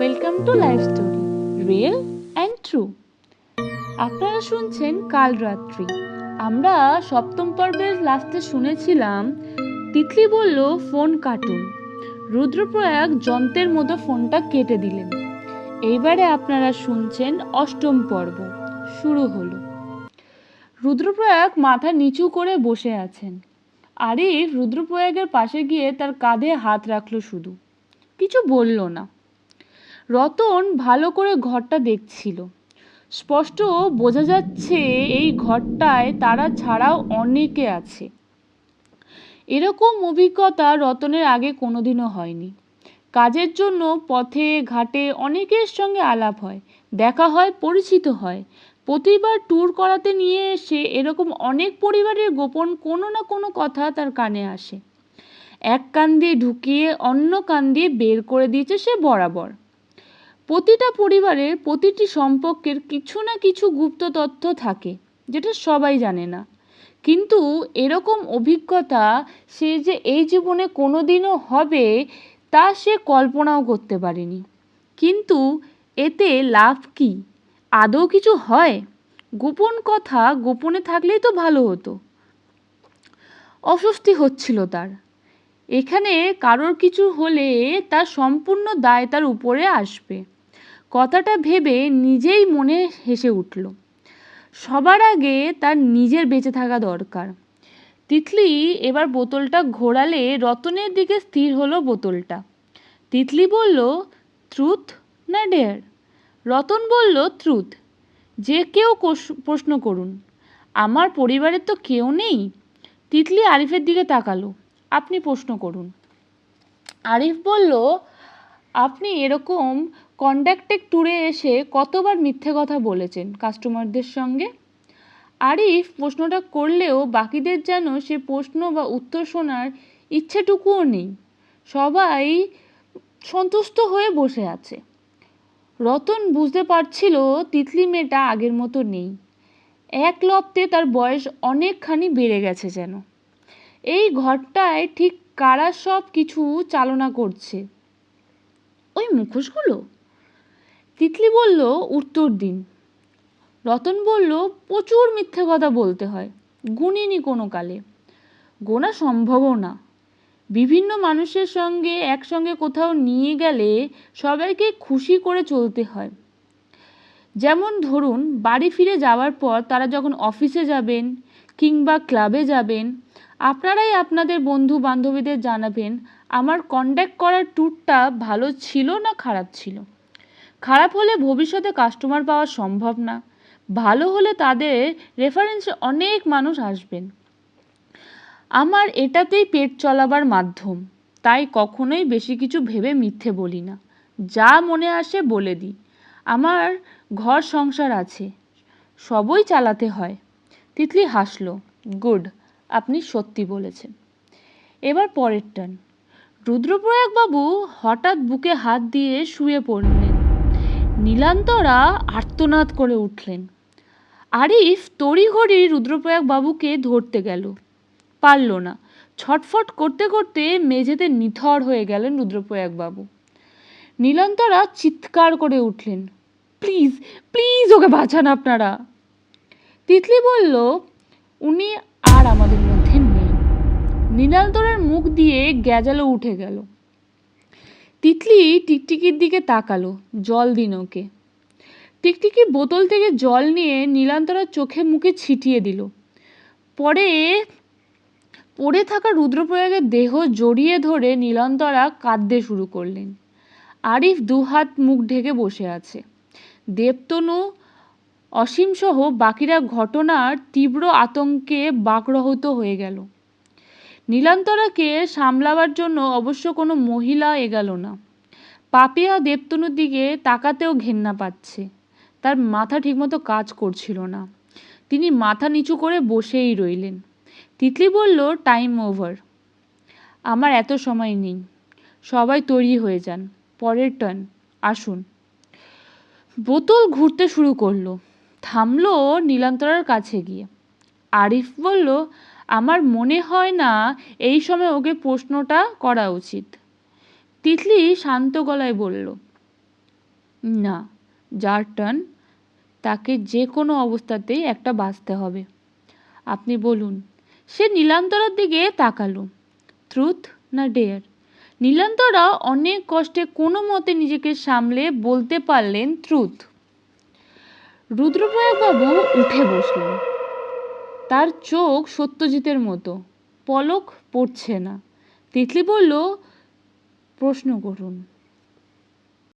Welcome to life story real and true আপনারা শুনছেন কাল রাত্রি আমরা সপ্তম পর্বের লাস্টে শুনেছিলাম তিতলি বলল ফোন কাটুন। রুদ্রপ্রয়াগ যন্ত্রের মতো ফোনটা কেটে দিলেন। এইবারে আপনারা শুনছেন অষ্টম পর্ব, শুরু হলো। রুদ্রপ্রয়াগ মাথা নিচু করে বসে আছেন। আরিফ রুদ্রপ্রয়াগের পাশে গিয়ে তার কাঁধে হাত রাখল শুধু। কিছু বলল না। রতন ভালো করে ঘরটা দেখছিল। স্পষ্ট বোঝা যাচ্ছে এই ঘরটায় তারা ছাড়াও অনেকে আছে। এরকম অভিজ্ঞতা রতনের আগে কোনোদিনও হয়নি। কাজের জন্য পথে, ঘাটে অনেকের সঙ্গে আলাপ হয়, দেখা হয়, পরিচিত হয়। প্রতিবার ট্যুর করাতে নিয়ে এসে এরকম অনেক পরিবারের গোপন কোনো না কোনো কথা তার কানে আসে। এক কান দিয়ে ঢুকিয়ে অন্য কান দিয়ে বের করে দিয়েছে সে বরাবর। প্রতিটা পরিবারের প্রতিটি সম্পর্কের কিছু না কিছু গুপ্ত তথ্য থাকে, যেটা সবাই জানে না। কিন্তু এরকম অভিজ্ঞতা সে যে এই জীবনে কোনো দিনও হবে, তা সে কল্পনাও করতে পারেনি। কিন্তু এতে লাভ কি? আদৌ কিছু হয়? গোপন কথা গোপনে থাকলেই তো ভালো হতো। অস্বস্তি হচ্ছিল তার। এখানে কারোর কিছু হলে তার সম্পূর্ণ দায় তার উপরে আসবে। কথাটা ভেবে নিজেই মনে হেসে উঠল। সবার আগে তার নিজের বেঁচে থাকা দরকার। তিতলি এবার বোতলটা ঘোরালে রতনের দিকে স্থির হলো বোতলটা। তিতলি বলল ট্রুথ না ডেয়ার? রতন বলল ট্রুথ যে কেউ প্রশ্ন করুন। আমার পরিবারের তো কেউ নেই। তিতলি আরিফের দিকে তাকালো। আপনি প্রশ্ন করুন। আরিফ বলল আপনি এরকম কন্ডাক্টেড ট্যুরে এসে কতবার মিথ্যে কথা বলেছেন কাস্টমারদের সঙ্গে? আরিফ, প্রশ্নটা করলেও বাকিদের যেন সে প্রশ্ন বা উত্তর শোনার ইচ্ছেটুকুও নেই। সবাই সন্তুষ্ট হয়ে বসে আছে। রতন বুঝতে পারছিল তিতলি মেয়েটা আগের মতো নেই। এক লপ্তে তার বয়স অনেকখানি বেড়ে গেছে যেন। এই ঘরটায় ঠিক কারা সব কিছু চালনা করছে? ওই মুখোশগুলো? তিতলি বলল, উত্তর দিন। রতন বলল, প্রচুর মিথ্যে কথা বলতে হয় গুণিনি কোনো কালে। গোনা সম্ভবও না। বিভিন্ন মানুষের সঙ্গে একসঙ্গে কোথাও নিয়ে গেলে সবাইকে খুশি করে চলতে হয়। যেমন ধরুন, বাড়ি ফিরে যাওয়ার পর তারা যখন অফিসে যাবেন কিংবা ক্লাবে যাবেন আপনারাই আপনাদের বন্ধু বান্ধবীদের জানাবেন, আমার কন্ট্যাক্ট করার ট্যুরটা ভালো ছিল না খারাপ ছিল? খারাপ হলে ভবিষ্যতে কাস্টমার পাওয়া সম্ভব না। ভালো হলে তাদের রেফারেন্সে অনেক মানুষ আসবেন। আমার এটাতেই পেট চলাবার মাধ্যম, তাই কখনোই বেশি কিছু ভেবে মিথ্যে বলি না। যা মনে আসে বলে দিই। আমার ঘর সংসার আছে, সবই চালাতে হয়। তিতলি হাসলো, গুড। আপনি সত্যি বলেছেন। এবার পরের টান। রুদ্রপ্রয়াগবাবু হঠাৎ বুকে হাত দিয়ে শুয়ে পড়লেন। নীলান্তরা আর্তনাদ করে উঠলেন। আরিফ তড়িঘড়ি রুদ্রপ্রয়াগ বাবুকে ধরতে গেল। পারল না। ছটফট করতে করতে মেঝেতে নিথর হয়ে গেলেন রুদ্রপ্রয়াগ বাবু নীলান্তরা চিৎকার করে উঠলেন, প্লিজ প্লিজ ওকে বাঁচান আপনারা। তিতলি বলল, উনি আর আমাদের নীলান্তরার মুখ দিয়ে গ্যাজালো উঠে গেল। তিতলি টিকটিকির দিকে তাকালো, জল দিন ওকে। টিকটিকি বোতল থেকে জল নিয়ে নীলান্তরার চোখে মুখে ছিটিয়ে দিল। পরে, পড়ে থাকা রুদ্রপ্রয়াগের দেহ জড়িয়ে ধরে নীলান্তরা কাঁদতে শুরু করলেন। আরিফ দুহাত মুখ ঢেকে বসে আছে। দেবতনু, অসীমসহ বাকিরা ঘটনার তীব্র আতঙ্কে বাকরহত হয়ে গেল। নীলান্তরাকে সামলাবার জন্য অবশ্য কোনো মহিলা এগাল না। পাপিয়া দেবতনুর দিকে তাকাতেও ঘেন্না পাচ্ছে। তার মাথা ঠিকমতো কাজ করছিল না। তিনি মাথা নিচু করে বসেই রইলেন। তিতলি বলল টাইম ওভার আমার এত সময় নেই। সবাই তৈরি হয়ে যান। পরের টার্ন আসুন। বোতল ঘুরতে শুরু করল। থামলো নীলান্তরার কাছে গিয়ে। আরিফ বলল আমার মনে হয় না এই সময় ওকে প্রশ্নটা করা উচিত। তিতলি শান্ত গলায় বলল, না যার তাকে যে কোনো অবস্থাতেই একটা বাঁচতে হবে। আপনি বলুন, সে নীলান্তরার দিকে তাকালো ট্রুথ না ডেয়ার নীলান্তরা অনেক কষ্টে কোনো মতে নিজেকে সামলে বলতে পারলেন ট্রুথ রুদ্রপ্রয়াগবাবু উঠে বসলেন। তার চোখ সত্যজিতের মতো। পলক পড়ছে না। তিতলি বলল প্রশ্ন করুন।